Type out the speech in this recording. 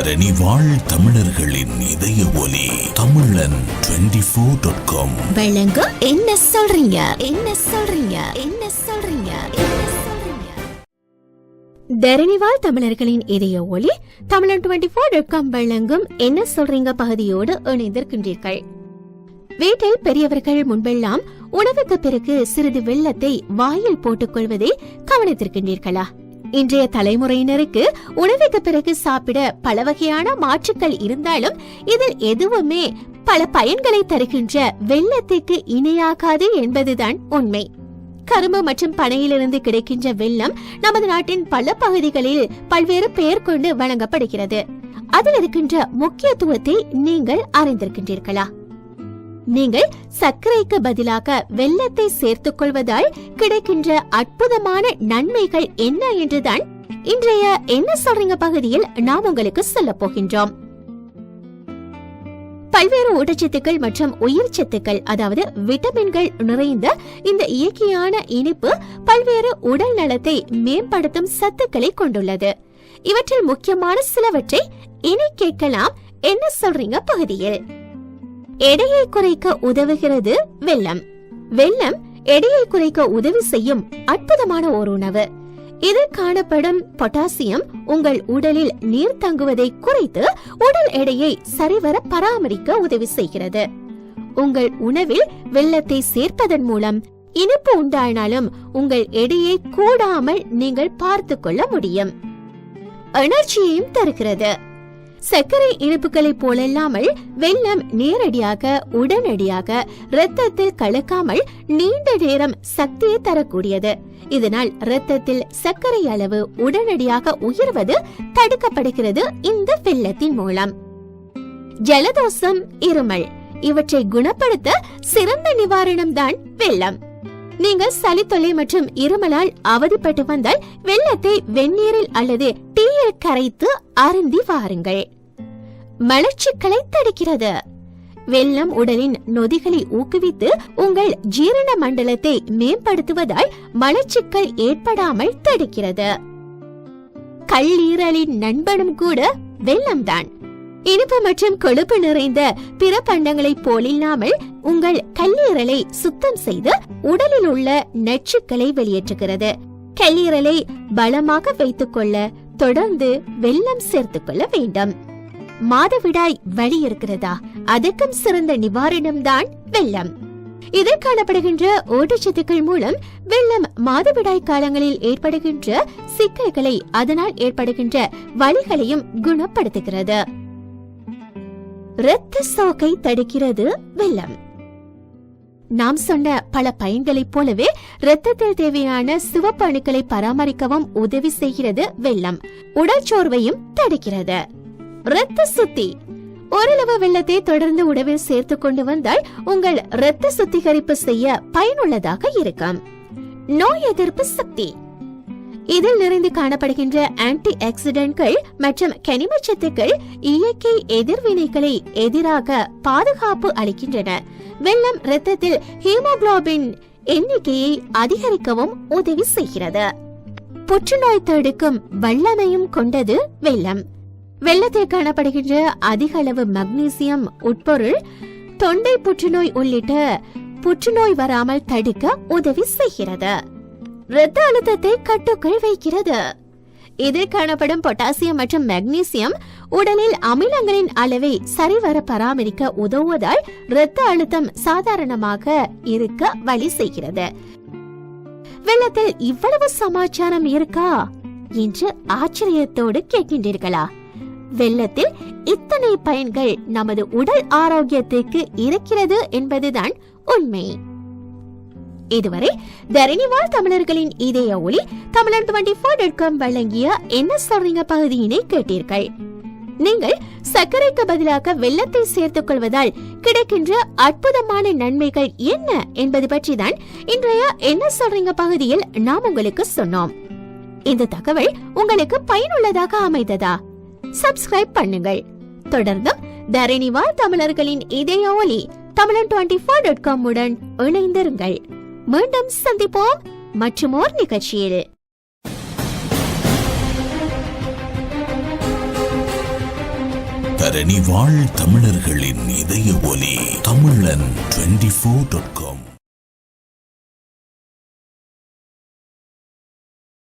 தரணி வாழ் தமிழர்களின் இதய ஒலி தமிழன் டுவெண்டி ஃபோர் டாட் காம் வழங்கும் என்ன சொல்றீங்க? என்ன சொல்றீங்க? என்ன சொல்றீங்க? என்ன சொல்றீங்க? தரணிவால் தமிழர்களின் இதய ஒளி தமிழன் டுவெண்டி ஃபோர் டாட் காம் வழங்கும் என்ன சொல்றீங்க பகுதியோடு இணைந்திருக்கின்றீர்கள். வீட்டில் பெரியவர்கள் முன்பெல்லாம் உணவுக்கு பிறகு சிறிது வெள்ளத்தை வாயில் போட்டுக் கொள்வதை கவனித்திருக்கின்றீர்களா? இன்றைய தலைமுறையினருக்கு உணவுக்கு பிறகு சாப்பிட பல வகையான மாற்றுக்கள் இருந்தாலும் இதில் எதுவுமே பல பயன்களை தருகின்ற வெள்ளத்திற்கு இணையாகாது என்பதுதான் உண்மை. கரும்பு மற்றும் பனையிலிருந்து கிடைக்கின்ற வெள்ளம் நமது நாட்டின் பல பகுதிகளில் பல்வேறு பெயர் கொண்டு வழங்கப்படுகிறது. அதில் இருக்கின்ற முக்கியத்துவத்தை நீங்கள் அறிந்திருக்கின்றீர்களா? நீங்கள் சர்க்கரைக்கு பதிலாக வெள்ளத்தை சேர்த்துக் கொள்வதால் கிடைக்கின்ற அற்புதமான நன்மைகள் என்ன என்றுதான் இன்றைய என்ன சொல்றீங்க பகுதியில் நாம் உங்களுக்கு சொல்ல போகின்றோம். பல்வேறு ஊட்டச்சத்துக்கள் மற்றும் உயிர் சத்துக்கள் அதாவது விட்டமின்கள் நிறைந்த இந்த இயற்கையான இனிப்பு பல்வேறு உடல் நலத்தை மேம்படுத்தும் சத்துக்களை கொண்டுள்ளது. இவற்றில் முக்கியமான சிலவற்றை இனி கேட்கலாம். என்ன சொல்றீங்க பகுதியில்? எடையை குறைக்க உதவுகிறது வெல்லம் வெல்லம் எடையை குறைக்க உதவி செய்யும் அற்புதமான ஒரு உணவு. இதில் காணப்படும் பொட்டாசியம் உங்கள் உடலில் நீர் தங்குவதை குறைத்து உடல் எடையை சரிவர பராமரிக்க உதவி செய்கிறது. உங்கள் உணவில் வெள்ளத்தை சேர்ப்பதன் மூலம் இனிப்பு உண்டானாலும் உங்கள் எடையை கூடாமல் நீங்கள் பார்த்துக்கொள்ள முடியும். எனர்ஜியையும் தருகிறது. சர்க்கரை இனிப்புகளைப் போலல்லாமல் வெள்ளம் நேரடியாக உடனடியாக இரத்தத்தில் கலக்காமல் நீண்ட நேரம் சக்தியை தரக்கூடியது. இதனால் இரத்தத்தில் சர்க்கரை அளவு உடனடியாக உயர்வது தடுக்கப்படுகிறது இந்த வெள்ளத்தின் மூலம். ஜலதோஷம் இருமல் இவற்றை குணப்படுத்த சிறந்த நிவாரணம் தான் வெள்ளம் நீங்கள் சளி தொல்லை மற்றும் இருமலால் அவதிப்பட்டு வந்தால் வெள்ளத்தை வெந்நீரில் அல்லது நீங்கள் கரைத்து அருந்தி வாருங்கள். மலர்ச்சிகளை தடுக்கிறது. வெள்ளம் உடலின் நொதிகளை ஊக்குவித்து உங்கள் ஜீரண மண்டலத்தை மேம்படுத்துவதால் மலச்சிக்கல் ஏற்படாமல் தடுக்கிறது. கல்லீரலின் நண்பனும் கூட வெள்ளம்தான். இனிப்பு மற்றும் கொழுப்பு நிறைந்த பிற பண்டங்களைப் போலில்லாமல் உங்கள் கல்லீரலை சுத்தம் செய்து உடலில் உள்ள நச்சுக்களை வெளியேற்றுகிறது. கல்லீரலை பலமாக வைத்துக் கொள்ள தொடர்ந்து வெள்ளம் சேர்த்துக் கொள்ள வேண்டும். மாதவிடாய் வழி இருக்கிறதா? அதுக்கும் சிறந்த நிவாரணம் தான் வெள்ளம். இதில் காணப்படுகின்ற ஊட்டச்சத்துக்கள் மூலம் வெள்ளம் மாதவிடாய் காலங்களில் ஏற்படுகின்ற சிக்கல்களை அதனால் ஏற்படுகின்ற வழிகளையும் குணப்படுத்துகிறது. இரத்த சோக்கை தடுக்கிறது வெள்ளம். நாம் சொன்ன பல பயன்களைப் போலவே இரத்தத்தில் தேவையான சிவப்பு அணுக்களை பராமரிக்கவும் உதவி செய்கிறது வெள்ளம். உடல் சோர்வையும் தடுக்கிறது. இரத்த சுத்தி. ஓரளவு வெள்ளத்தை தொடர்ந்து உடவில் சேர்த்து கொண்டு வந்தால் உங்கள் இரத்த சுத்திகரிப்பு செய்ய பயனுள்ளதாக இருக்கும். நோய் எதிர்ப்பு சக்தி. இதில் நிறைந்து காணப்படுகின்ற ஆன்டி ஆக்சிடென்ட்கள் மற்றும் கனிமச்சத்துக்கள் இயற்கை எதிர்வினைகளை எதிராக பாதுகாப்பு அளிக்கின்றன. வெள்ளம் இரத்தத்தில் ஹீமோகுளோபின் எண்ணிக்கையை அதிகரிக்கவும் உதவி செய்கிறது. புற்றுநோய் தடுக்கும் வல்லமையும் கொண்டது வெள்ளம். வெள்ளத்தில் காணப்படுகின்ற அதிக அளவு மக்னீசியம் உட்பொருள் தொண்டை புற்றுநோய் உள்ளிட்ட புற்றுநோய் வராமல் தடுக்க உதவி செய்கிறது. இரத்த அழுத்தத்தை கட்டுக்குள் வைக்கிறது. இதில் காணப்படும் பொட்டாசியம் மற்றும் மெக்னீசியம் உடலில் அமிலங்களின் அளவை சரிவர பராமரிக்க உதவுவதால் இரத்த அழுத்தம் சாதாரணமாக இருக்க வழி செய்கிறது. வெள்ளத்தில் இவ்வளவு சமாச்சாரம் இருக்கா? என்று ஆச்சரியத்தோடு கேட்கின்றீர்களா? வெள்ளத்தில் இத்தனை பயன்கள் நமது உடல் ஆரோக்கியத்திற்கு இருக்கிறது என்பதுதான் உண்மை. இதுவரை தரணிவாழ் தமிழர்களின் இதய ஒளி தமிழன் டுவெண்டி ஃபோர் டாட் காம் வழங்கிய என்ன சொல்றீங்க பகுதியினை கேட்டீர்கள். நீங்கள் சர்க்கரைக்கு பதிலாக வெள்ளத்தை சேர்த்துக் கொள்வதால் கிடைக்கின்ற அற்புதமான நன்மைகள் என்ன என்பது பற்றி தான் இன்றைய என்ன சொல்றீங்க பகுதியில் நாம் உங்களுக்கு சொன்னோம். இந்த தகவல் உங்களுக்கு பயனுள்ளதாக அமைந்ததா? சப்ஸ்கிரைப் பண்ணுங்கள். தொடர்ந்தும் தரணிவாழ் தமிழர்களின் இதய ஒலி தமிழன் டுவெண்ட்டி ஃபோர் டாட் காம் உடன் இணைந்திருங்கள். மீண்டும் சந்திப்போம் மற்றும் ஓர் நிகழ்ச்சியில். தரணி வாழ் தமிழர்களின் இதய ஒலி தமிழன் டுவெண்டி ஃபோர் டாட் காம்